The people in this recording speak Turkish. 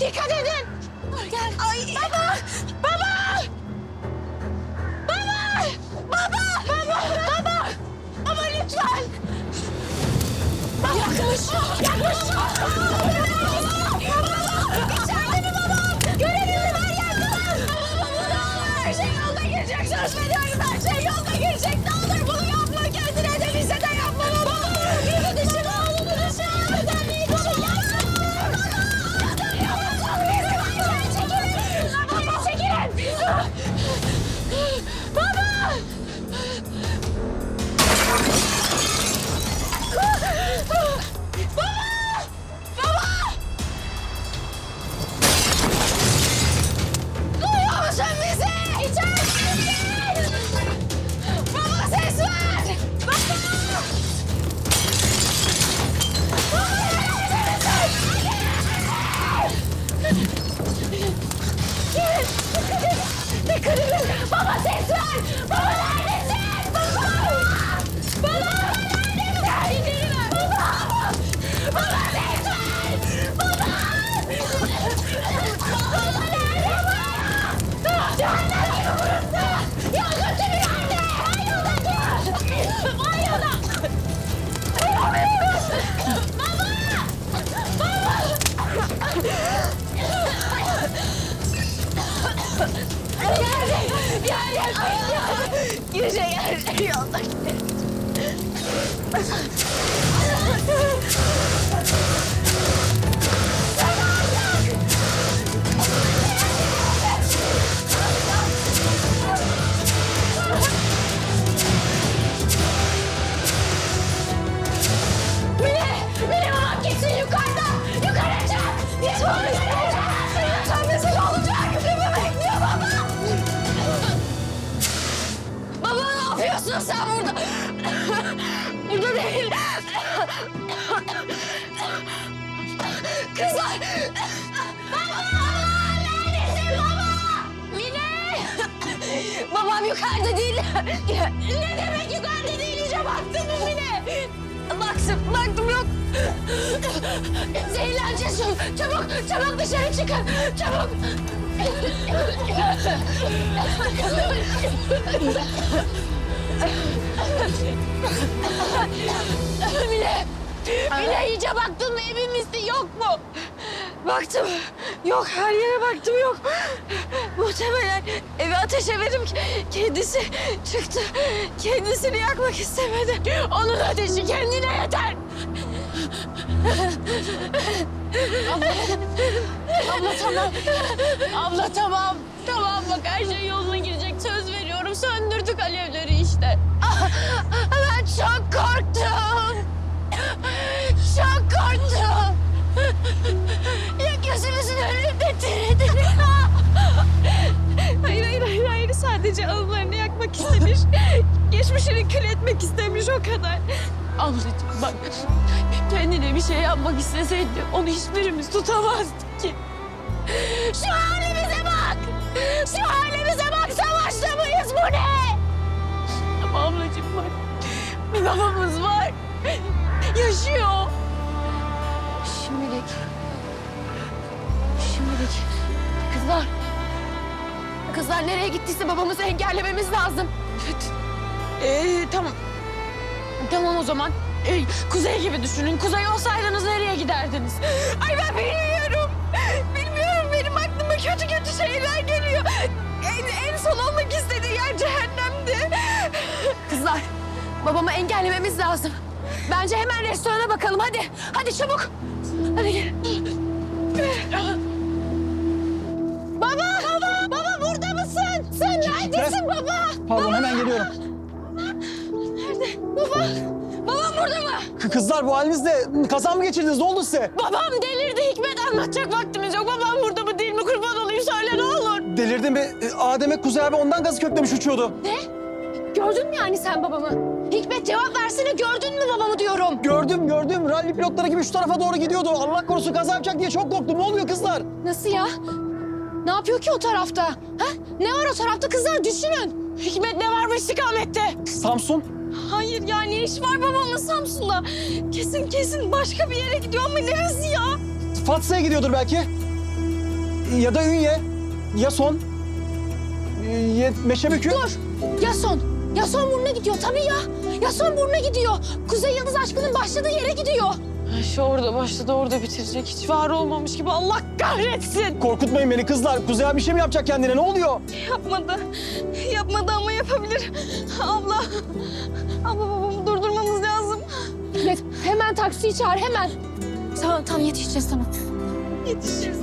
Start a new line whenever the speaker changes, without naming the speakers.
Dikkat edin. Gel. Ay. Baba. Baba. Baba. Baba. Baba. Baba. Baba lütfen. Baba. Yaklaş. Yaklaş. İçeride mi babam? Göremiyorum her yer kan. Baba ne olur her şey yoluna girecek. Söz veriyorum her şey yoluna girecek. Ne olur Edin! Baba ses ver! Baba neredesin? Geldi! Girecek her şey yolda. Sen burada? Burada değil. Kızlar! Baba! Neredesin baba? Mine! Babam yukarıda değil. Ne demek yukarıda değil? İyice baktın mı Mine? Baktım, baktım yok. Zehirleneceğiz çabuk. Çabuk, çabuk dışarı çıkın. Çabuk. Mine, Mine iyice baktın mı emin misin yok mu? Baktım. Yok her yere baktım yok. Muhtemelen evi ateşe verip kendisi çıktı. Kendisini yakmak istemedi. Onun ateşi kendine yeter. Abla. Abla tamam. Abla tamam. Tamam bak her şey yoluna girecek. Söz veriyorum. Söndürdük alevleri yakmak istemiş. Geçmişini kül etmek istemiş o kadar. Ablacığım bak kendine bir şey yapmak isteseydi onu hiçbirimiz tutamazdık ki. Şu halimize bak! Şu halimize bak savaşta mıyız bu ne? Ama ablacığım bak bir Kızlar nereye gittiyse babamızı engellememiz lazım. Ee, tamam. Tamam o zaman. Ee, kuzey gibi düşünün. Kuzey olsaydınız nereye giderdiniz? Ay ben bilmiyorum. Bilmiyorum. Benim aklıma kötü kötü şeyler geliyor. En, en son olmak istediği yer cehennemdi. Kızlar, babamı engellememiz lazım. Bence hemen restorana bakalım. Hadi, hadi çabuk. Hadi gel. Baba! Neredesin baba?
Pardon hemen geliyorum.
Nerede? Baba! Babam burada mı?
K- Kızlar bu halinizde kaza mı geçirdiniz? Ne oldu size?
Babam delirdi Hikmet anlatacak vaktimiz yok. Babam burada mı değil mi kurban olayım söyle ne olur.
Delirdim be. E, Adem'e Kuzey abi ondan gazı köklemiş uçuyordu.
Ne? Gördün mü yani sen babamı? Hikmet cevap versene gördün mü babamı diyorum.
Gördüm gördüm. Ralli pilotları gibi şu tarafa doğru gidiyordu. Allah korusun kaza yapacak diye çok korktum. Ne oluyor kızlar?
Nasıl ya? Ne yapıyor ki o tarafta? Ha? Ne var o tarafta kızlar düşünün. Hikmet ne var bu istikamette?
Samsun.
Hayır ya ne iş var babamın Samsun'da? Kesin kesin başka bir yere gidiyor ama neresi ya?
Fatsa'ya gidiyordur belki. ya da Ünye ya son e, ya Meşebükü.
Dur. Yason. Yason burnuna gidiyor tabii ya. Yason burnuna gidiyor. Kuzey Yıldız aşkının başladığı yere gidiyor. Şu orada başladı orada bitirecek. Hiç var olmamış gibi Allah kahretsin.
Korkutmayın beni kızlar. Kuzey abi bir şey mi yapacak kendine? Ne oluyor?
Yapmadı. Yapmadı ama yapabilir. Abla. Abla babamı durdurmamız lazım.
Evet, hemen taksiyi çağır hemen. Tamam tamam yetişeceğiz tamam.
Yetişiriz.